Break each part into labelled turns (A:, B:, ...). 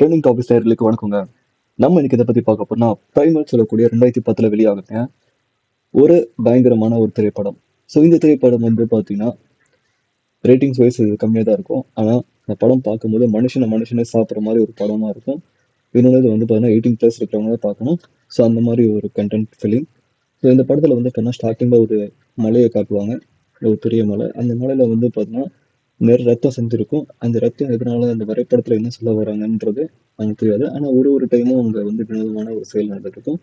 A: Trending topics நேர்களுக்கு வணக்கங்க. நம்ம இன்னைக்கு இதை பத்தி பார்க்க போனா பிரைமல் சொல்லக்கூடிய ரெண்டாயிரத்தி பத்துல வெளியாகுங்க ஒரு பயங்கரமான ஒரு திரைப்படம். ஸோ இந்த திரைப்படம் வந்து பார்த்தீங்கன்னா ரேட்டிங்ஸ் வைஸ் இது கம்மியாக தான் இருக்கும். ஆனால் இந்த படம் பார்க்கும்போது மனுஷனை மனுஷனே சாப்பிட்ற மாதிரி ஒரு படமாக இருக்கும். இன்னொன்று இது வந்து பார்த்தீங்கன்னா எயிட்டீன் ப்ளஸ் இருக்கிறவங்க தான் பார்க்கணும். ஸோ அந்த மாதிரி ஒரு கண்டென்ட் ஃபிலிம் ஸோ இந்த படத்தில் வந்து பார்த்தீங்கன்னா ஸ்டார்டிங்கில் ஒரு மலையை காட்டுவாங்க. ஒரு பெரிய மலை. அந்த மலையில் வந்து பார்த்தீங்கன்னா நிறைய ரத்தம் செஞ்சுருக்கும் அந்த ரத்தம் எதனால அந்த வரைபடத்தில் என்ன சொல்ல வராங்கன்றது நமக்கு தெரியாது. ஆனால் ஒரு ஒரு டைமும் அங்கே வந்து வினோதமான ஒரு செயல் நடந்துருக்கும்.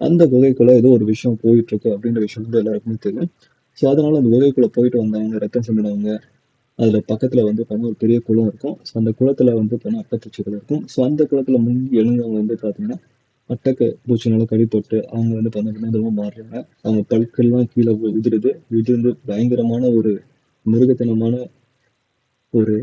A: அந்த குகைக்குள்ளே ஏதோ ஒரு விஷயம் போயிட்டுருக்கு அப்படின்ற விஷயம் வந்து எல்லாருக்குமே தெரியும். ஸோ அதனால் அந்த குகைக்குள்ளே போயிட்டு வந்தவங்க ரத்தம் செஞ்சினவங்க அதில் பக்கத்தில் வந்து பார்த்தீங்கன்னா ஒரு பெரிய குளம் இருக்கும். ஸோ அந்த குளத்தில் வந்து பார்த்தீங்கன்னா அட்டைப்பூச்சிகள் இருக்கும். ஸோ அந்த குளத்தில் முங்கி எழுந்தவங்க வந்து பார்த்தீங்கன்னா அட்டைக்கு பூச்சினால கடிப்பட்டு அவங்க வந்து பார்த்தீங்கன்னா வினோதமாக மாறுறாங்க. அவங்க பல்கெல்லாம் கீழே உதிருது. உதிர்ந்து பயங்கரமான ஒரு மிருகத்தனமான ஒரு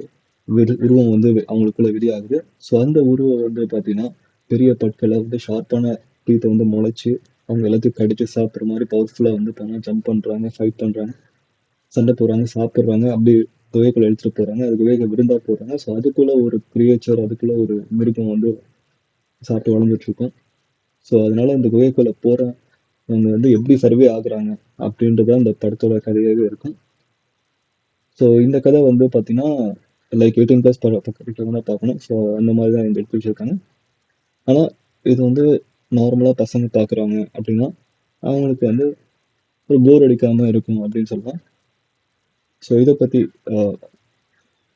A: விரு- உருவம் வந்து அவங்களுக்குள்ள வெளியாகுது. ஸோ அந்த உருவம் வந்து பார்த்தீங்கன்னா பெரிய பற்களை வந்து ஷார்ப்பான டீத்தை வந்து முளைச்சி அவங்க எல்லாத்தையும் கடிச்சு சாப்பிட்ற மாதிரி பவர்ஃபுல்லாக வந்து பார்த்தீங்கன்னா ஜம்ப் பண்ணுறாங்க ஃபைட் பண்ணுறாங்க சண்டை போடுறாங்க சாப்பிட்றாங்க அப்படி குகைக்குள்ள எடுத்துகிட்டு போகிறாங்க அது குகைக்கு விருந்தா போடுறாங்க. ஸோ அதுக்குள்ளே ஒரு கிரியேச்சர் அதுக்குள்ளே ஒரு மிருகம் வந்து சாப்பிட்டு வளர்ந்துட்டு இருக்கும் ஸோ அதனால் இந்த போகிற அவங்க வந்து எப்படி சர்வே ஆகுறாங்க அப்படின்றது அந்த படத்தோட கதையாகவே இருக்கும். ஸோ இந்த கதை வந்து பார்த்தீங்கன்னா லைக் எயிட்டீன் ப்ளஸ் பக்கத்தில் தான் பார்க்கணும் ஸோ அந்த மாதிரி தான் இந்த எடுத்து வச்சுருக்காங்க. ஆனால் இது வந்து நார்மலாக பசங்க பார்க்குறாங்க அப்படின்னா அவங்களுக்கு வந்து ஒரு போர் அடிக்காமல் இருக்கும் அப்படின்னு சொல்லலாம். ஸோ இதை பற்றி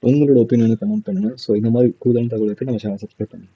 A: உங்களோட ஒப்பீனியனை கமெண்ட் பண்ணுங்கள் ஸோ இந்த மாதிரி கூடுதல் தகவலுக்கு நம்ம சேனல் சப்ஸ்கிரைப் பண்ணுங்கள்